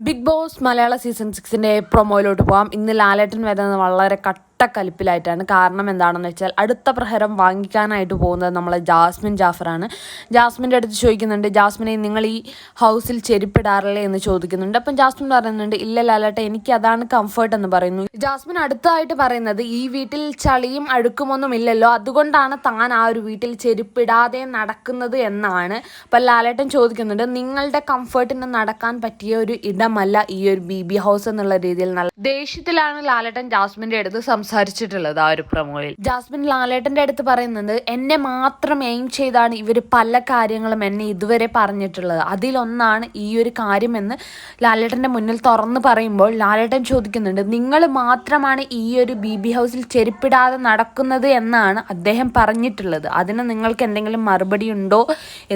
Big Boss മലയാള season സിക്സിന്റെ പ്രൊമോയിലോട്ട് പോകാം ഇന്ന് ലാലേട്ടൻ വരുന്നത് വളരെ കട്ടക്കലിപ്പിലായിട്ടാണ്. കാരണം എന്താണെന്ന് വെച്ചാൽ അടുത്ത പ്രഹരം വാങ്ങിക്കാനായിട്ട് പോകുന്നത് നമ്മളെ ജാസ്മിൻ ജാഫറാണ്. ജാസ്മിന്റെ അടുത്ത് ചോദിക്കുന്നുണ്ട് ജാസ്മിനെ നിങ്ങൾ ഈ ഹൗസിൽ ചെരുപ്പിടാറില്ലേ? എന്ന് ചോദിക്കുന്നുണ്ട്. അപ്പം ജാസ്മിൻ പറയുന്നുണ്ട് ഇല്ല ലാലേട്ട എനിക്ക് അതാണ് കംഫർട്ട് എന്ന് പറയുന്നു. ജാസ്മിൻ അടുത്തായിട്ട് പറയുന്നത് ഈ വീട്ടിൽ ചളിയും അഴുക്കുമൊന്നും ഇല്ലല്ലോ അതുകൊണ്ടാണ് താൻ ആ ഒരു വീട്ടിൽ ചെരുപ്പിടാതെ നടക്കുന്നത് എന്നാണ്. അപ്പം ലാലേട്ടൻ ചോദിക്കുന്നുണ്ട് നിങ്ങളുടെ കംഫർട്ടിന് നടക്കാൻ പറ്റിയ ഒരു ഇടമല്ല ഈ ഒരു ബി ബി ഹൗസ് എന്നുള്ള രീതിയിൽ നല്ല ദേഷ്യത്തിലാണ് ലാലേട്ടൻ ജാസ്മിന്റെ അടുത്ത് സംസാരിച്ചിട്ടുള്ളത് ആ ഒരു പ്രൊമോയിൽ. ജാസ്മിൻ ലാലേട്ടന്റെ അടുത്ത് പറയുന്നത് എന്നെ മാത്രം എയിം ചെയ്താണ് ഇവർ പല കാര്യങ്ങളും എന്നെ ഇതുവരെ പറഞ്ഞിട്ടുള്ളത്. അതിലൊന്നാണ് ഈ ഒരു കാര്യമെന്ന് ലാലേട്ടന്റെ മുന്നിൽ തുറന്ന് പറയുമ്പോൾ ലാലേട്ടൻ ചോദിക്കുന്നുണ്ട് നിങ്ങൾ മാത്രമാണ് ഈ ഒരു ബി ബി ഹൗസിൽ ചെരുപ്പിടാതെ നടക്കുന്നത് എന്നാണ് അദ്ദേഹം പറഞ്ഞിട്ടുള്ളത്. അതിന് നിങ്ങൾക്ക് എന്തെങ്കിലും മറുപടി ഉണ്ടോ?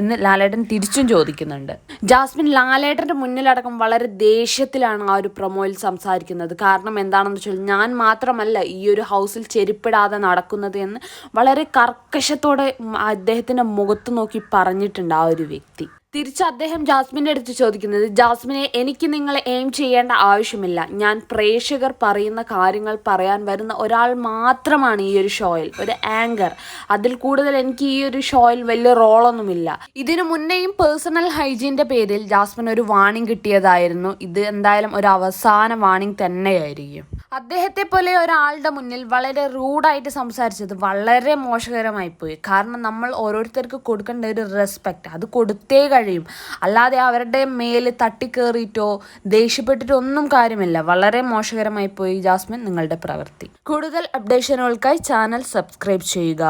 എന്ന് ലാലേട്ടൻ തിരിച്ചും ചോദിക്കുന്നുണ്ട്. ജാസ്മിൻ ലാലേട്ടന്റെ മുന്നിലടക്കം വളരെ ദേഷ്യത്തിലാണ് ആ ഒരു പ്രൊമോയിൽ സംസാരിക്കുന്നത്. കാരണം എന്താണെന്ന് വെച്ചാൽ ഞാൻ മാത്രമല്ല ഈ ഒരു ഹൗസിൽ ചെരുപ്പിടാതെ നടക്കുന്നത് എന്ന് വളരെ കർക്കശത്തോടെ അദ്ദേഹത്തിന്റെ മുഖത്ത് നോക്കി പറഞ്ഞിട്ടുണ്ട് ആ ഒരു വ്യക്തി. തിരിച്ച് അദ്ദേഹം ജാസ്മിന്റെ അടുത്ത് ചോദിക്കുന്നത് ജാസ്മിനെ എനിക്ക് നിങ്ങളെ എയിം ചെയ്യേണ്ട ആവശ്യമില്ല. ഞാൻ പ്രേക്ഷകർ പറയുന്ന കാര്യങ്ങൾ പറയാൻ വരുന്ന ഒരാൾ മാത്രമാണ് ഈ ഒരു ഷോയിൽ ഒരു ആങ്കർ അതിൽ കൂടുതൽ എനിക്ക് ഈ ഒരു ഷോയിൽ വലിയ റോളൊന്നുമില്ല. ഇതിനു മുന്നേയും പേഴ്സണൽ ഹൈജീന്റെ പേരിൽ ജാസ്മിൻ ഒരു വാണിംഗ് കിട്ടിയതായിരുന്നു. ഇത് എന്തായാലും ഒരു അവസാന വാണിംഗ് തന്നെയായിരിക്കും. അദ്ദേഹത്തെ പോലെ ഒരാളുടെ മുന്നിൽ വളരെ റൂഡായിട്ട് സംസാരിച്ചത് വളരെ മോശകരമായി പോയി കാരണം നമ്മൾ ഓരോരുത്തർക്ക് കൊടുക്കേണ്ട ഒരു റെസ്പെക്റ്റ് അത് കൊടുത്തേ കഴിയും. അല്ലാതെ അവരുടെ മേൽ തട്ടിക്കേറിയിട്ടോ ദേഷ്യപ്പെട്ടിട്ടോ ഒന്നും കാര്യമില്ല. വളരെ മോശകരമായി പോയി ജാസ്മിൻ നിങ്ങളുടെ പ്രവൃത്തി. കൂടുതൽ അപ്ഡേഷനുകൾക്കായി ചാനൽ സബ്സ്ക്രൈബ് ചെയ്യുക.